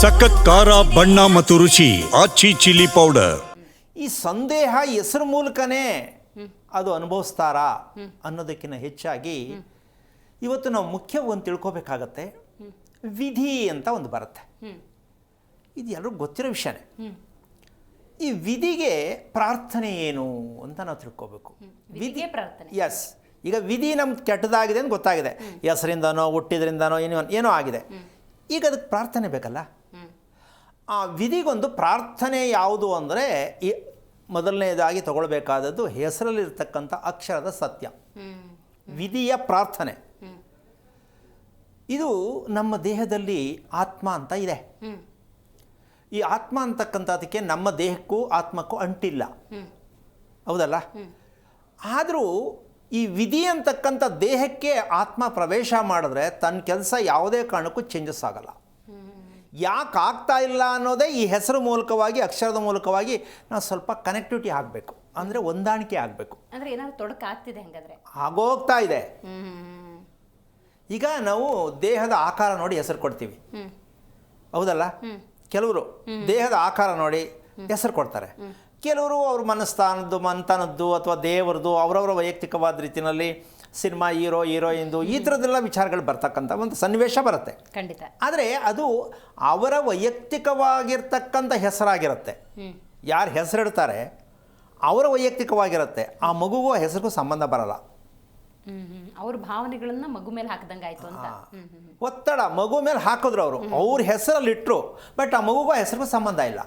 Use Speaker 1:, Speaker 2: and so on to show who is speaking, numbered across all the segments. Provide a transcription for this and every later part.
Speaker 1: ಸಖತ್ ಖಾರ ಬಣ್ಣ ಮತ್ತು ರುಚಿ ಆಚಿ ಚಿಲ್ಲಿ ಪೌಡರ್.
Speaker 2: ಈ ಸಂದೇಹ ಹೆಸರು ಮೂಲಕನೇ ಅದು ಅನುಭವಿಸ್ತಾರಾ ಅನ್ನೋದಕ್ಕಿಂತ ಹೆಚ್ಚಾಗಿ ಇವತ್ತು ನಾವು ಮುಖ್ಯ ಒಂದು ತಿಳ್ಕೊಬೇಕಾಗತ್ತೆ ವಿಧಿ ಅಂತ ಒಂದು ಬರುತ್ತೆ. ಇದು ಎಲ್ಲರಿಗೂ ಗೊತ್ತಿರೋ ವಿಷಯನೇ. ಈ ವಿಧಿಗೆ ಪ್ರಾರ್ಥನೆ ಏನು ಅಂತ ನಾವು ತಿಳ್ಕೋಬೇಕು.
Speaker 3: ವಿಧಿ ಪ್ರಾರ್ಥನೆ.
Speaker 2: ಎಸ್ ಈಗ ವಿಧಿ ನಮ್ಗೆ ಕೆಟ್ಟದಾಗಿದೆ ಅಂತ ಗೊತ್ತಾಗಿದೆ. ಹೆಸರಿಂದನೋ ಹುಟ್ಟಿದ್ರಿಂದನೋ ಏನೋ ಏನೋ ಆಗಿದೆ. ಈಗ ಅದಕ್ಕೆ ಪ್ರಾರ್ಥನೆ ಬೇಕಲ್ಲ? ಆ ವಿಧಿಗೊಂದು ಪ್ರಾರ್ಥನೆ ಯಾವುದು ಅಂದರೆ ಈ ಮೊದಲನೇದಾಗಿ ತಗೊಳ್ಬೇಕಾದದ್ದು ಹೆಸರಲ್ಲಿರ್ತಕ್ಕಂಥ ಅಕ್ಷರದ ಸತ್ಯ. ವಿಧಿಯ ಪ್ರಾರ್ಥನೆ. ಇದು ನಮ್ಮ ದೇಹದಲ್ಲಿ ಆತ್ಮ ಅಂತ ಇದೆ. ಈ ಆತ್ಮ ಅಂತಕ್ಕಂಥದಕ್ಕೆ ನಮ್ಮ ದೇಹಕ್ಕೂ ಆತ್ಮಕ್ಕೂ ಅಂಟಿಲ್ಲ. ಹೌದಲ್ಲ? ಆದರೂ ಈ ವಿಧಿ ಅಂತಕ್ಕಂಥ ದೇಹಕ್ಕೆ ಆತ್ಮ ಪ್ರವೇಶ ಮಾಡಿದ್ರೆ ತನ್ನ ಕೆಲಸ ಯಾವುದೇ ಕಾರಣಕ್ಕೂ ಚೇಂಜಸ್ ಆಗಲ್ಲ. ಯಾಕೆ ಆಗ್ತಾ ಇಲ್ಲ ಅನ್ನೋದೇ ಈ ಹೆಸರು ಮೂಲಕವಾಗಿ ಅಕ್ಷರದ ಮೂಲಕವಾಗಿ ನಾವು ಸ್ವಲ್ಪ ಕನೆಕ್ಟಿವಿಟಿ ಆಗಬೇಕು. ಅಂದರೆ ಹೊಂದಾಣಿಕೆ ಆಗಬೇಕು.
Speaker 3: ಅಂದರೆ ಏನಾದ್ರು ತೊಡಕ ಆಗ್ತಿದೆ ಹಂಗಾದ್ರೆ?
Speaker 2: ಆಗೋಗ್ತಾ ಇದೆ. ಈಗ ನಾವು ದೇಹದ ಆಕಾರ ನೋಡಿ ಹೆಸರು ಕೊಡ್ತೀವಿ. ಹೌದಲ್ಲ? ಕೆಲವರು ದೇಹದ ಆಕಾರ ನೋಡಿ ಹೆಸರು ಕೊಡ್ತಾರೆ. ಕೆಲವರು ಅವ್ರ ಮನಸ್ಥಾನದ್ದು ಮಂತನದ್ದು ಅಥವಾ ದೇವರದ್ದು ಅವರವರ ವೈಯಕ್ತಿಕವಾದ ರೀತಿಯಲ್ಲಿ ಸಿನಿಮಾ ಹೀರೋ ಹೀರೋಯಿಂದು ಈ ಥರದ್ದೆಲ್ಲ ವಿಚಾರಗಳು ಬರ್ತಕ್ಕಂಥ ಒಂದು ಸನ್ನಿವೇಶ ಬರುತ್ತೆ.
Speaker 3: ಖಂಡಿತ.
Speaker 2: ಆದರೆ ಅದು ಅವರ ವೈಯಕ್ತಿಕವಾಗಿರ್ತಕ್ಕಂಥ ಹೆಸರಾಗಿರುತ್ತೆ. ಯಾರು ಹೆಸರಿಡ್ತಾರೆ ಅವರ ವೈಯಕ್ತಿಕವಾಗಿರುತ್ತೆ. ಆ ಮಗುಗೂ ಹೆಸರಿಗೂ ಸಂಬಂಧ ಬರಲ್ಲ.
Speaker 3: ಅವ್ರ ಭಾವನೆಗಳನ್ನ ಮಗು ಮೇಲೆ ಹಾಕಿದಂಗೆ ಆಯ್ತು ಅಂತ.
Speaker 2: ಒತ್ತಡ ಮಗು ಮೇಲೆ ಹಾಕಿದ್ರು ಅವರು. ಅವ್ರ ಹೆಸರಲ್ಲಿ ಇಟ್ಟರು ಬಟ್ ಆ ಮಗುಗೂ ಹೆಸರಿಗೂ ಸಂಬಂಧ ಇಲ್ಲ.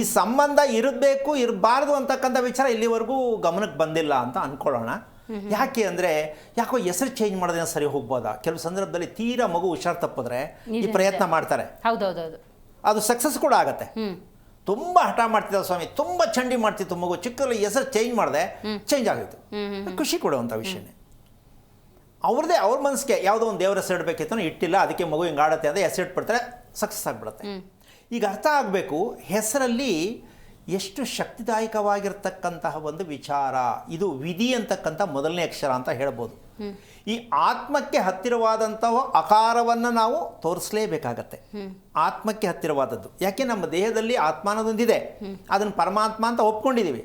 Speaker 2: ಈ ಸಂಬಂಧ ಇರಬೇಕು ಇರಬಾರ್ದು ಅಂತಕ್ಕಂಥ ವಿಚಾರ ಇಲ್ಲಿವರೆಗೂ ಗಮನಕ್ಕೆ ಬಂದಿಲ್ಲ ಅಂತ ಅನ್ಕೊಳ್ಳೋಣ. ಯಾಕೆ ಅಂದರೆ ಯಾಕೋ ಹೆಸರು ಚೇಂಜ್ ಮಾಡೋದೇನೋ ಸರಿ ಹೋಗ್ಬೋದಾ? ಕೆಲವು ಸಂದರ್ಭದಲ್ಲಿ ತೀರಾ ಮಗು ಹುಷಾರು ತಪ್ಪಿದ್ರೆ ಈ ಪ್ರಯತ್ನ. ಮಾಡ್ತಾರೆ.
Speaker 3: ಹೌದೌದೌದು.
Speaker 2: ಅದು ಸಕ್ಸಸ್ ಕೂಡ ಆಗತ್ತೆ.
Speaker 3: ತುಂಬಾ
Speaker 2: ತುಂಬ ಹಠ ಮಾಡ್ತಿದ್ದ ಸ್ವಾಮಿ ತುಂಬ ಚಂಡಿ ಮಾಡ್ತಿತ್ತು ಮಗು. ಚಿಕ್ಕಲ್ಲಿ ಹೆಸರು ಚೇಂಜ್ ಮಾಡಿದೆ ಚೇಂಜ್ ಆಗುತ್ತೆ ಖುಷಿ ಕೊಡುವಂಥ ವಿಷಯನೇ. ಅವ್ರದ್ದೇ ಅವ್ರ ಮನಸ್ಸಿಗೆ ಯಾವುದೋ ಒಂದು ದೇವರ ಹೆಸರು ಇಡಬೇಕಿತ್ತು ಇಟ್ಟಿಲ್ಲ ಅದಕ್ಕೆ ಮಗು ಹಿಂಗೆ ಆಡತ್ತೆ ಅಂದರೆ ಹೆಸರು ಇಟ್ಬಿಡ್ತಾರೆ ಸಕ್ಸಸ್ ಆಗಿಬಿಡುತ್ತೆ. ಈಗ ಅರ್ಥ ಆಗಬೇಕು ಹೆಸರಲ್ಲಿ ಎಷ್ಟು ಶಕ್ತಿದಾಯಕವಾಗಿರ್ತಕ್ಕಂತಹ ಒಂದು ವಿಚಾರ. ಇದು ವಿಧಿ ಅಂತಕ್ಕಂಥ ಮೊದಲನೇ ಅಕ್ಷರ ಅಂತ ಹೇಳ್ಬೋದು. ಈ ಆತ್ಮಕ್ಕೆ ಹತ್ತಿರವಾದಂತಹ ಅಕಾರವನ್ನು ನಾವು ತೋರಿಸಲೇಬೇಕಾಗತ್ತೆ. ಆತ್ಮಕ್ಕೆ ಹತ್ತಿರವಾದದ್ದು. ಯಾಕೆ? ನಮ್ಮ ದೇಹದಲ್ಲಿ ಆತ್ಮಾನದೊಂದಿದೆ. ಅದನ್ನು ಪರಮಾತ್ಮ ಅಂತ ಒಪ್ಕೊಂಡಿದ್ದೀವಿ